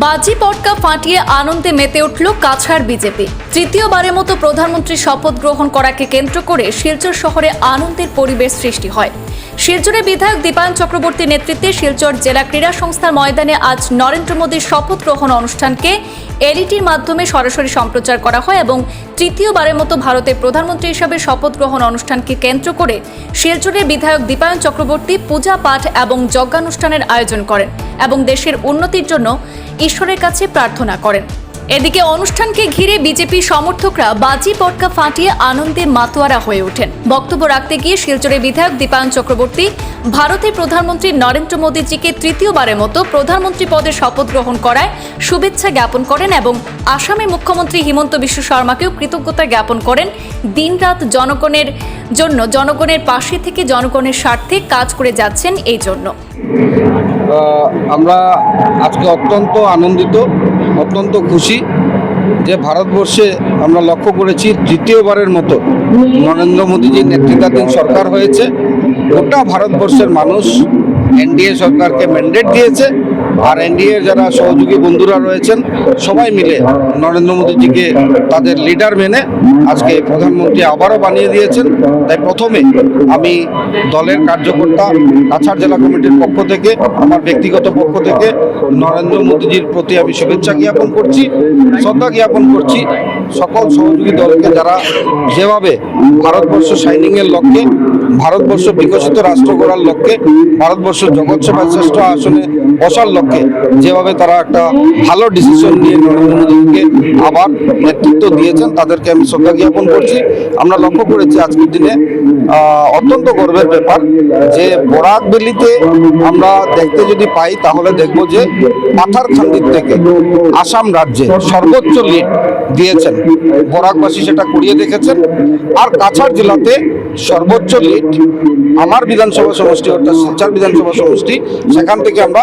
বাজি পটকা ফাটিয়ে আনন্দে মেতে উঠল কাছাড় বিজেপি। তৃতীয়বারের মতো প্রধানমন্ত্রীর শপথ গ্রহণ করাকে কেন্দ্র করে শিলচর শহরে আনন্দের পরিবেশ সৃষ্টি হয়। শিলচরের বিধায়ক দীপায়ন চক্রবর্তীর নেতৃত্বে শিলচর জেলা ক্রীড়া সংস্থার ময়দানে আজ নরেন্দ্র মোদীর শপথ গ্রহণ অনুষ্ঠানকে এলইটির মাধ্যমে সরাসরি সম্প্রচার করা হয় এবং তৃতীয়বারের মতো ভারতের প্রধানমন্ত্রী হিসাবে শপথ গ্রহণ অনুষ্ঠানকে কেন্দ্র করে শিলচরের বিধায়ক দীপায়ন চক্রবর্তী পূজা পাঠ এবং যজ্ঞানুষ্ঠানের আয়োজন করেন। এবং দেশের উন্নতির জন্য ঈশ্বরের কাছে প্রার্থনা করেন। এদিকে অনুষ্ঠানকে ঘিরে বিজেপি সমর্থকরা বাজি পটকা ফাটিয়ে আনন্দে মাতোয়ারা হয়ে ওঠেন। বক্তব্য রাখতে গিয়ে শিলচরের বিধায়ক দীপায়ন চক্রবর্তী, ভারতের প্রধানমন্ত্রী নরেন্দ্র মোদীজিকে তৃতীয়বারের মতো প্রধানমন্ত্রী পদে শপথ গ্রহণ করায় শুভেচ্ছা জ্ঞাপন করেন এবং আসামের মুখ্যমন্ত্রী হিমন্ত বিশ্ব শর্মাকেও কৃতজ্ঞতা জ্ঞাপন করেন। দিনরাত জনগণের জন্য, জনগণের পাশে থেকে জনগণের স্বার্থে কাজ করে যাচ্ছেন এই জন্য। আমরা আজকে অত্যন্ত আনন্দিত অত্যন্ত খুশি যে ভারতবর্ষে আমরা লক্ষ্য করেছি তৃতীয়বারের মতো নরেন্দ্র মোদীজির নেতৃত্বাধীন সরকার হয়েছে। গোটা ভারতবর্ষের মানুষ এনডিএ সরকারকে ম্যান্ডেট দিয়েছে। আর এনডিএ যারা সহযোগী বন্ধুরা রয়েছেন, সবাই মিলে নরেন্দ্র মোদীজিকে তাদের লিডার মেনে আজকে প্রধানমন্ত্রী আবারও বানিয়ে দিয়েছেন। তাই প্রথমে আমি দলের কার্যকর্তা, কাছাড় জেলা কমিটির পক্ষ থেকে, আমার ব্যক্তিগত পক্ষ থেকে নরেন্দ্র মোদীজির প্রতি আমি শুভেচ্ছা জ্ঞাপন করছি, শ্রদ্ধা জ্ঞাপন করছি। সকল সহযোগী দলকে যারা যেভাবে ভারতবর্ষ শাইনিংয়ের লক্ষ্যে, ভারতবর্ষ বিকশিত রাষ্ট্র গড়ার লক্ষ্যে, ভারতবর্ষ জগৎসভায় শ্রেষ্ঠ আসনে বসার লক্ষ্যে যেভাবে তারা একটা ভালো ডিসিশন নিয়ে নরেন্দ্র মোদীকে আবার নেতৃত্ব দিয়েছেন, তাদেরকে আমি শ্রদ্ধা জ্ঞাপন করছি। আমরা লক্ষ্য করেছি আজকের দিনে অত্যন্ত গর্বের ব্যাপার যে বরাক বেলিতে আমরা দেখতে যদি পাই, তাহলে দেখব যে পাথারখান্দির থেকে আসাম রাজ্যে সর্বোচ্চ লিড দিয়েছেন। বরাকবাসী সেটা করিয়ে দেখেছেন। আর কাছাড় জেলাতে সর্বোচ্চ লিড আমার বিধানসভা সমষ্টি, অর্থাৎ শিলচর বিধানসভা সমষ্টি, সেখান থেকে আমরা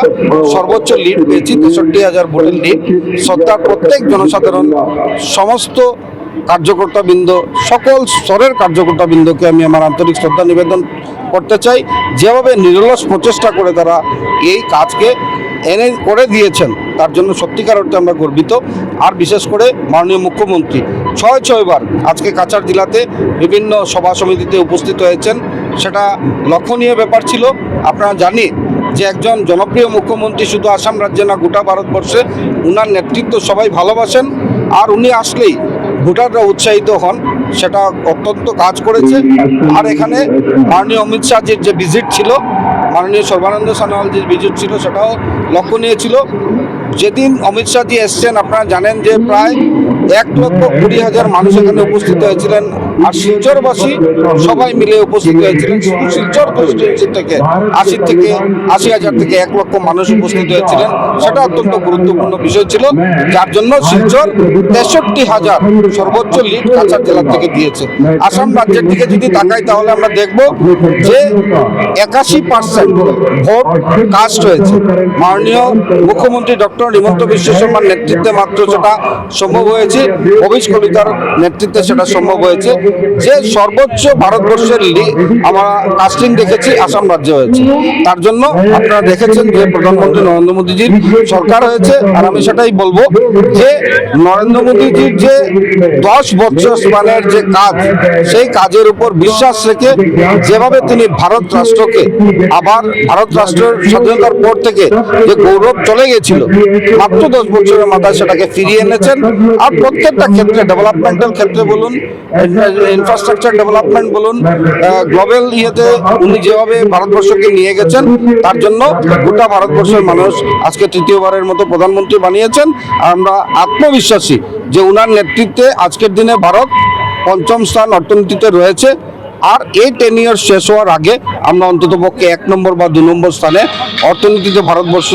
সর্বোচ্চ লিড পেয়েছি, তেষট্টি হাজার ভোটের লিড সত্তার প্রত্যেক জনসাধারণ, সমস্ত কার্যকর্তাবৃন্দ, সকল স্তরের কার্যকর্তাবৃন্দকে আমি আমার আন্তরিক শ্রদ্ধা নিবেদন করতে চাই। যেভাবে নিরলস প্রচেষ্টা করে তারা এই কাজকে এনে করে দিয়েছেন, তার জন্য সত্যিকার অর্থে আমরা গর্বিত। আর বিশেষ করে মাননীয় মুখ্যমন্ত্রী, ছয় ছয়বার আজকে কাছাড় জেলাতে বিভিন্ন সভা সমিতিতে উপস্থিত হয়েছেন। সেটা লক্ষণীয় ব্যাপার ছিল। আপনারা জানি যে একজন জনপ্রিয় মুখ্যমন্ত্রী শুধু আসাম রাজ্যে না, গোটা ভারতবর্ষে উনার নেতৃত্ব সবাই ভালোবাসেন। আর উনি আসলেই ভোটাররা উৎসাহিত হন, সেটা অত্যন্ত কাজ করেছে। আর এখানে মাননীয় অমিত শাহজির যে ভিজিট ছিল, মাননীয় সর্বানন্দ সোনোয়ালজির ভিজিট ছিল, সেটাও লক্ষণীয় ছিল। যেদিন অমিত শাহজি এসছেন, আপনারা জানেন যে প্রায় এক লক্ষ কুড়ি হাজার মানুষ এখানে উপস্থিত হয়েছিলেন। আর শিলচরবাসী সবাই মিলে উপস্থিত হয়েছিলেন। শুধু শিলচর কনস্টিটিউন্সি থেকে আশি থেকে আশি হাজার থেকে এক লক্ষ মানুষ উপস্থিত হয়েছিলেন। সেটা অত্যন্ত গুরুত্বপূর্ণ বিষয় ছিল। যার জন্য শিলচর তেষট্টি হাজার সর্বোচ্চ লিড কাছাড় জেলার থেকে দিয়েছে। আসাম রাজ্যের দিকে যদি তাকাই তাহলে আমরা দেখব যে একাশি পার্সেন্ট ভোট কাস্ট হয়েছে। মাননীয় মুখ্যমন্ত্রী ডক্টর হিমন্ত বিশ্ব শর্মার নেতৃত্বে মাত্র সেটা সম্ভব হয়েছে। অভিষ কলিতার নেতৃত্বে সেটা সম্ভব হয়েছে। যে সর্বোচ্চ ভারতবর্ষের আমরা কাস্টিং দেখেছি আসাম রাজ্যে হয়েছে। তার জন্য আপনারা দেখেছেন যে প্রধানমন্ত্রী নরেন্দ্র মোদীজির সরকার হয়েছে। আর আমি সেটাই বলব যে নরেন্দ্র মোদীজির যে দশ বছর স্পানের যে কাজ, সেই কাজের উপর বিশ্বাস রেখে যেভাবে তিনি ভারত রাষ্ট্রকে আবার ভারত রাষ্ট্রের স্বাধীনতার পর থেকে যে গৌরব চলে গেছিল, মাত্র দশ বছরের মাথায় সেটাকে ফিরিয়ে এনেছেন। আর প্রত্যেকটা ক্ষেত্রে ডেভেলপমেন্টাল ক্ষেত্রে বলুন ইনফ্রাস্ট্রাকচার ডেভেলপমেন্ট বলুন গ্লোবাল ইয়েতে উনি যেভাবে ভারতবর্ষকে নিয়ে গেছেন, তার জন্য গোটা ভারতবর্ষের মানুষ আজকে তৃতীয়বারের মতো প্রধানমন্ত্রী বানিয়েছেন। আর আমরা আত্মবিশ্বাসী যে উনার নেতৃত্বে আজকের দিনে ভারত পঞ্চম স্থান অর্থনীতিতে রয়েছে। আর এই টেন ইয়ার শেষ হওয়ার আগে আমরা অন্তত পক্ষে এক নম্বর বা দু নম্বর স্থানে অর্থনীতিতে ভারতবর্ষ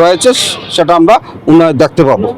রয়েছে, সেটা আমরা দেখতে পাবো।